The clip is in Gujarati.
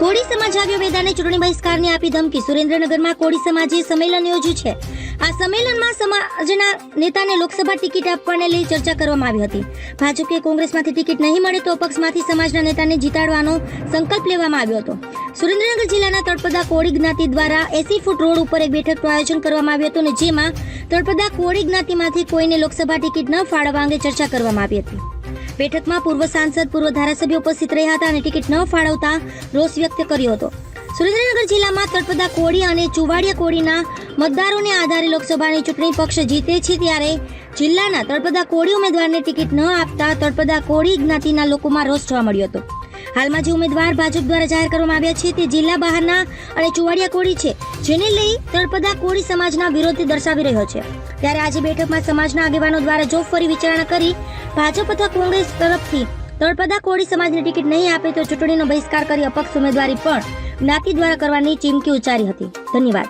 કોળી સમાજ આવ્યો મેદાને ચૂંટણી બહિષ્કારની આપી ધમકી. સુરેન્દ્રનગરમાં કોળી સમાજે સંમેલન યોજ્યું છે. આ સંમેલનમાં સમાજના નેતાને લોકસભા ટિકિટ આપવાને લઈ ચર્ચા કરવામાં આવી હતી. ભાજપે કોંગ્રેસમાંથી ટિકિટ નહીં મળે તો અપક્ષમાંથી સમાજના નેતાને જીતાડવાનો સંકલ્પ લેવામાં આવ્યો હતો. સુરેન્દ્રનગર જિલ્લાના તળપદા કોળી જ્ઞાતિ દ્વારા એસી ફૂટ રોડ ઉપર એક બેઠકનું આયોજન કરવામાં આવ્યું હતું અને જેમાં તળપદા કોળી જ્ઞાતિમાંથી કોઈને લોકસભા ટિકિટ ન ફાળવવા અંગે ચર્ચા કરવામાં આવી હતી. બેઠકમાં પૂર્વ સાંસદ, પૂર્વ ધારાસભ્ય ઉપસ્થિત રહ્યા હતા અને ટિકિટ ન ફાળવતા રોષ વ્યક્ત કર્યો હતો. સુરેન્દ્રનગર જિલ્લામાં તળપદા કોળી અને ચુવાડિયા કોળીના મતદારોને આધારે લોકસભાની ચૂંટણી પક્ષ જીતે છે ત્યારે જિલ્લાના તળપદા કોળી ઉમેદવારને ટિકિટ ન આપતા તળપદા કોળી જ્ઞાતિના લોકોમાં રોષ જોવા મળ્યો હતો. હાલમાં જે ઉમેદવાર ભાજપ દ્વારા જાહેર કરવામાં આવ્યા છે તે જિલ્લા બહારના અને ચુવાડિયા કોળી છે, જેને લઈ તળપદા કોળી સમાજના વિરોધ દર્શાવી રહ્યો છે. ત્યારે આજે બેઠકમાં સમાજના આગેવાનો દ્વારા જો ફરી વિચારણા કરી ભાજપ તથા કોંગ્રેસ તરફથી તળપદા કોળી સમાજને ટિકિટ નહીં આપે તો ચૂંટણીનો બહિષ્કાર કરી અપક્ષ ઉમેદવારી પણ જ્ઞાતિ દ્વારા કરવાની ચીમકી ઉચ્ચારી હતી. ધન્યવાદ.